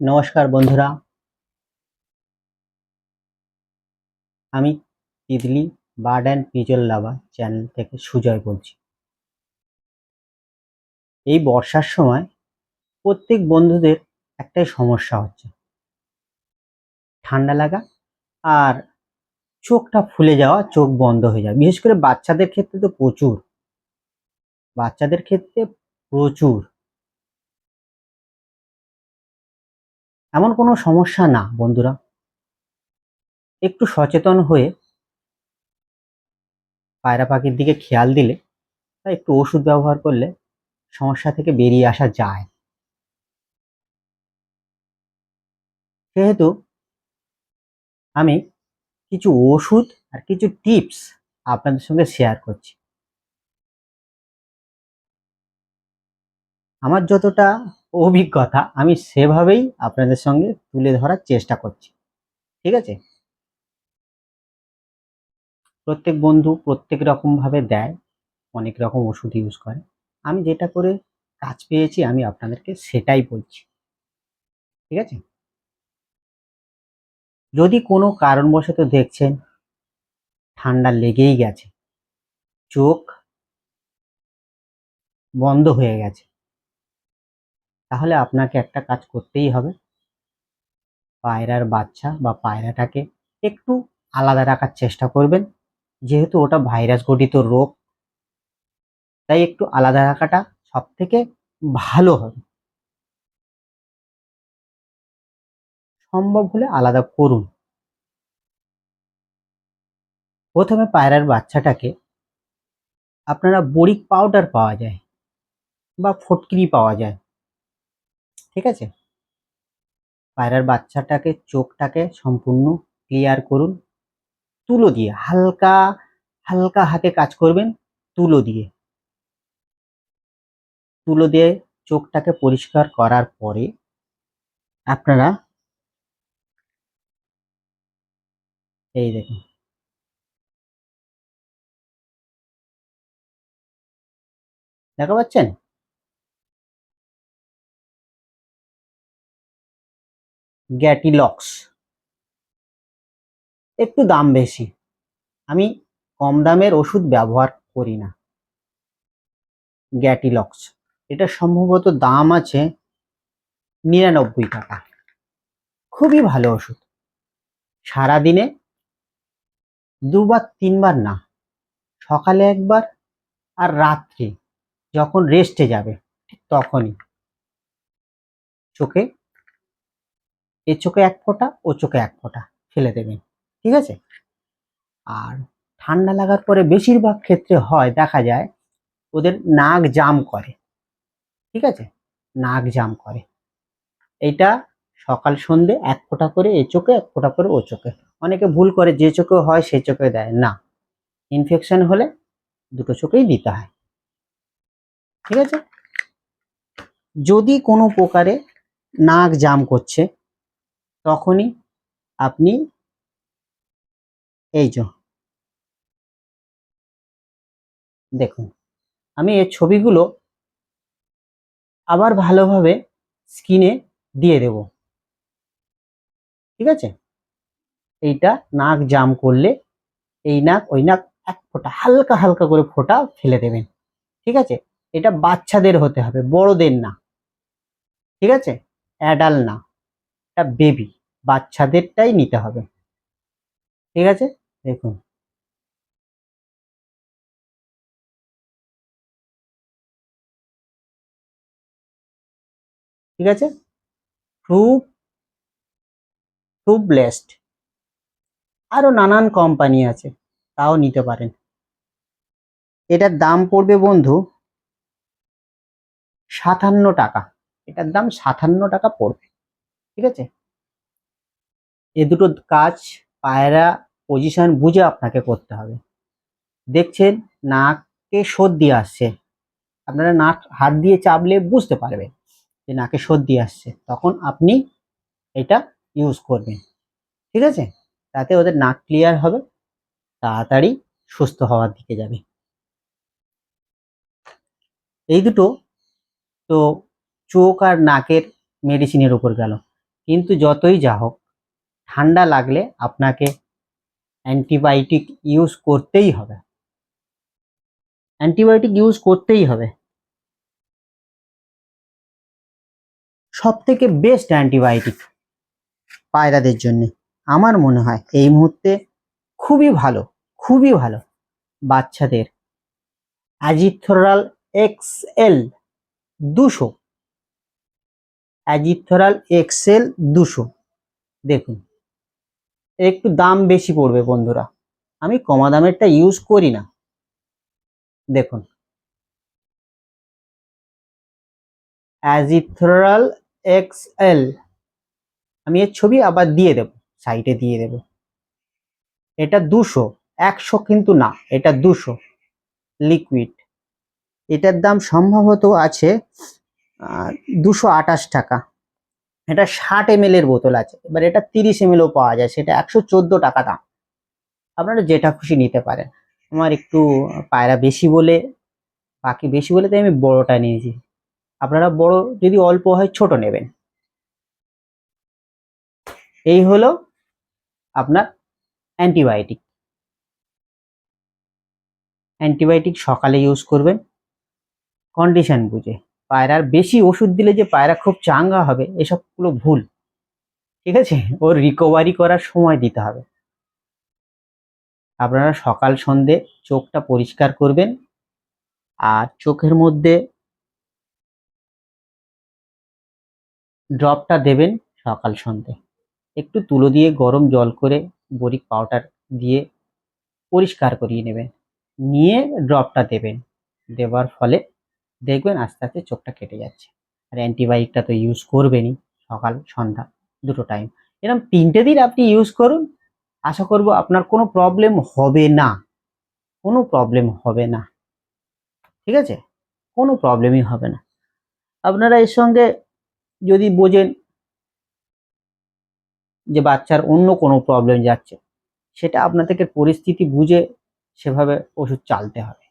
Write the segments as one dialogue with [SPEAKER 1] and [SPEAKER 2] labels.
[SPEAKER 1] নমস্কার বন্ধুরা। আমি Titli bird and pigeon lover channel থেকে সুজয় বলছি। এই বর্ষার সময় প্রত্যেক বন্ধুদের একটাই সমস্যা হচ্ছে। ঠান্ডা লাগা আর চোখটা ফুলে যাওয়া, চোখ বন্ধ হয়ে যাওয়া। বিশেষ করে বাচ্চাদের ক্ষেত্রে তো প্রচুর। বাচ্চাদের ক্ষেত্রে প্রচুর। এমন কোনো সমস্যা না, বন্ধুরা। একটু সচেতন হয়ে পায়রা পাখির দিকে খেয়াল দিলে বা একটু ওষুধ ব্যবহার করলে সমস্যা থেকে বেরিয়ে আসা যায়। সেহেতু আমি কিছু ওষুধ আর কিছু টিপস আপনাদের সঙ্গে শেয়ার করছি। আমার যতটা অভিজ্ঞতা আমি সেভাবেই আপনাদের সঙ্গে তুলে ধরার চেষ্টা করছি। ঠিক আছে? প্রত্যেক বন্ধু প্রত্যেক রকম ভাবে দেয়, অনেক রকম ওষুধ ইউজ করে। আমি যেটা করে কাজ পেয়েছি, আমি আপনাদেরকে সেটাই বলছি। ঠিক আছে? যদি কোনো কারণবশত দেখছেন, ঠান্ডা লেগেই গেছে, চোখ বন্ধ হয়ে গেছে তাহলে আপনাকে একটা কাজ করতেই হবে। পায়রার বাচ্চা বা পায়রাটাকে একটু আলাদা রাখার চেষ্টা করবেন। যেহেতু ওটা ভাইরাস ঘটিত রোগ, তাই একটু আলাদা রাখাটা সব থেকে ভালো হবে। সম্ভব হলে আলাদা করুন। প্রথমে পায়রার বাচ্চাটাকে আপনারা বরিক পাউডার পাওয়া যায় বা ফটকিরি পাওয়া যায়। ঠিক আছে? পায়রার বাচ্চাটাকে, চোখটাকে সম্পূর্ণ ক্লিয়ার করুন। তুলো দিয়ে, হালকা হালকা হাতে কাজ করবেন, তুলো দিয়ে। তুলো দিয়ে চোখটাকে পরিষ্কার করার পরে আপনারা এই দেখুন। দেখা পাচ্ছেন? গ্যাটিলক্স একটু দাম বেশি। আমি কম দামের ওষুধ ব্যবহার করি না। গ্যাটিলক্স এটা সম্ভবত দাম আছে নিরানব্বই টাকা। খুবই ভালো ওষুধ। সারাদিনে দুবার, তিনবার না। সকালে একবার আর রাত্রি। যখন রেস্টে যাবে, তখনই। চোখে এ চোখে এক ফোঁটা, ও চোখে এক ফোঁটা ফেলে দেবেন, ঠিক আছে? আর ঠান্ডা লাগার পরে বেশিরভাগ ক্ষেত্রে হয়, দেখা যায়, ওদের নাক জাম করে, ঠিক আছে? নাক জাম করে। এইটা সকাল সন্ধে এক ফোঁটা করে এ চোখে, এক ফোঁটা করে ও চোখে। অনেকে ভুল করে, যে চোখে হয়, সে চোখে দেয়। না ইনফেকশন হলে দুটো চোখেই দিতে হয়, ঠিক আছে? যদি কোনো প্রকারে নাক জাম করছে তখনই আপনি এই যে, দেখুন, আমি এই ছবিগুলো আবার ভালোভাবে স্ক্রিনে দিয়ে দেব। ঠিক আছে? এইটা নাক জাম করলে এই নাক, ওই নাক এক ফোঁটা, হালকা হালকা করে ফোঁটা ফেলে দেবেন। ঠিক আছে? এটা বাচ্চাদের হতে হবে, বড়দের না। ঠিক আছে? অ্যাডাল না, এটা বেবি। বাচ্চাদেরটাই নিতে হবে। ঠিক আছে? দেখুন। ঠিক আছে? ফ্রুপ ফ্রুপ ব্লেস্ট আরও নানান কোম্পানি আছে, তাও নিতে পারেন। এটার দাম পড়বে বন্ধু সাতান্ন টাকা। এটার দাম সাতান্ন টাকা পড়বে। ঠিক আছে? এ দুটো কাজ, পায়রা পজিশন বুঝে আপনাকে করতে হবে। দেখছেন, নাকে সর্দি আসছে। আপনারা নাক হাত দিয়ে চাপলে বুঝতে পারবেন যে নাকে সর্দি আসছে। তখন আপনি এটা ইউজ করবেন। ঠিক আছে? তাতে ওদের নাক ক্লিয়ার হবে, তাড়াতাড়ি সুস্থ হওয়ার দিকে যাবে। এই দুটো তো চোখ আর নাকের মেডিসিনের উপর গেল। কিন্তু যতই যা হোক ঠান্ডা লাগলে আপনাকে অ্যান্টিবায়োটিক ইউজ করতেই হবে। অ্যান্টিবায়োটিক ইউজ করতেই হবে। সব থেকে বেস্ট অ্যান্টিবায়োটিক পায়রাদের জন্য আমার মনে হয় এই মুহূর্তে খুবই ভালো খুবই ভালো বাচ্চাদের। অ্যাজিথ্রাল এক্সএল দুশো। অ্যাজিথ্রাল এক্সেল দুশো। দেখুন। একটু দাম বেশি পড়বে বন্ধুরা। আমি কমা দামেরটা ইউজ করি না। দেখুন। অ্যাজিথ্রাল এক্সএল আমি এর ছবি আবার দিয়ে দেব সাইটে দিয়ে দেব। এটা দুশো, একশো কিন্তু না, এটা দুশো। লিকুইড এটার দাম সম্ভবত আছে দুশো আঠাশ টাকা। এটা ষাট এম এর বোতল আছে। এবার এটা তিরিশ এম এলও পাওয়া যায়, সেটা একশো চোদ্দ টাকা দাম। আপনারা যেটা খুশি নিতে পারেন। আমার একটু পায়রা বেশি বলে, বাকি বেশি বলে তাই আমি বড়টা নিয়েছি। আপনারা বড় যদি অল্প হয় ছোট নেবেন। এই হলো আপনার অ্যান্টিবায়োটিক। অ্যান্টিবায়োটিক সকালে ইউজ করবেন কন্ডিশন বুঝে। পায়রার বেশি ওষুধ দিলে যে পায়রা খুব চাঙ্গা হবে, এসবগুলো ভুল। ঠিক আছে? ওর রিকভারি করার সময় দিতে হবে। আপনারা সকাল সন্ধে চোখটা পরিষ্কার করবেন আর চোখের মধ্যে ড্রপটা দেবেন সকাল সন্ধে একটু তুলো দিয়ে গরম জল করে বরিক পাউডার দিয়ে পরিষ্কার করিয়ে নেবেন। নিয়ে ড্রপটা দেবেন। দেওয়ার ফলে দেখবেন আস্তে আস্তে চোখটা কেটে যাচ্ছে। আর অ্যান্টিবায়োটিকটা তো ইউজ করবেনই সকাল, সন্ধ্যা, দুটো টাইম এরকম তিনটে দিন আপনি ইউজ করুন। আশা করব আপনার কোনো প্রবলেম হবে না। কোনো প্রবলেম হবে না। ঠিক আছে? কোনো প্রবলেমই হবে না। আপনারা এর সঙ্গে যদি বোঝেন যে বাচ্চার অন্য কোনো প্রবলেম যাচ্ছে, সেটা আপনাদেরকে পরিস্থিতি বুঝে সেভাবে ওষুধ চালতে হবে।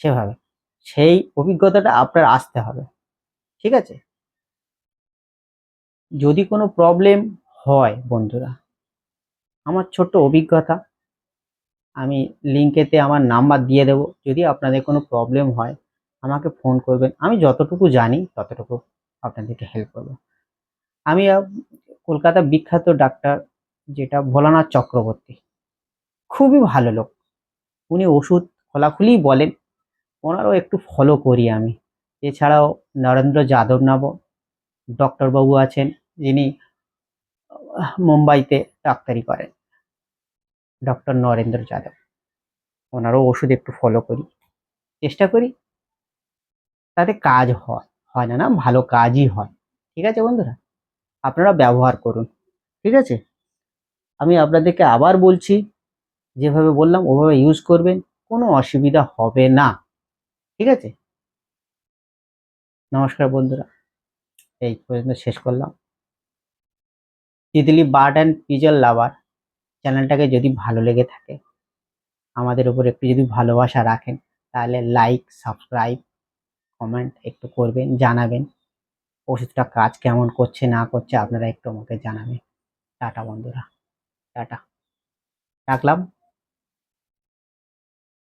[SPEAKER 1] সেভাবে। সেই অভিজ্ঞতাটা আপনার আসতে হবে। ঠিক আছে? যদি কোনো প্রবলেম হয় বন্ধুরা, আমার ছোট্ট অভিজ্ঞতা, আমি লিঙ্কেতে আমার নাম্বার দিয়ে দেব। যদি আপনাদের কোনো প্রবলেম হয়, আমাকে ফোন করবেন। আমি যতটুকু জানি, ততটুকু আপনাদেরকে হেল্প করব। আমি কলকাতা বিখ্যাত ডাক্তার যেটা ভোলানাথ চক্রবর্তী। খুবই ভালো লোক। উনি ওষুধ খোলাখুলি বলেন। ওনারও একটু ফলো করি আমি। এছাড়াও নরেন্দ্র যাদব নামও ডক্টরবাবু আছেন, যিনি মুম্বাইতে ডাক্তারি করেন। ডক্টর নরেন্দ্র যাদব। ওনারও ওষুধ একটু ফলো করি। চেষ্টা করি তাতে কাজ হয় হয় না না, ভালো কাজই হয়। ঠিক আছে বন্ধুরা? আপনারা ব্যবহার করুন। ঠিক আছে? আমি আপনাদেরকে আবার বলছি, যেভাবে বললাম ওভাবে ইউজ করবেন, কোনো অসুবিধা হবে না। ঠিক আছে? নমস্কার বন্ধুরা। এই পর্যন্ত শেষ করলাম। Titli bird and pigeon lover চ্যানেলটাকে যদি ভালো লেগে থাকে, আমাদের উপর একটু যদি ভালোবাসা রাখেন, তাহলে লাইক, সাবস্ক্রাইব, কমেন্ট একটু করবেন, জানাবেন। ওষুধটা কাজ কেমন করছে, না করছে, আপনারা একটু আমাকে জানাবেন। টাটা বন্ধুরা। টাটা। রাখলাম।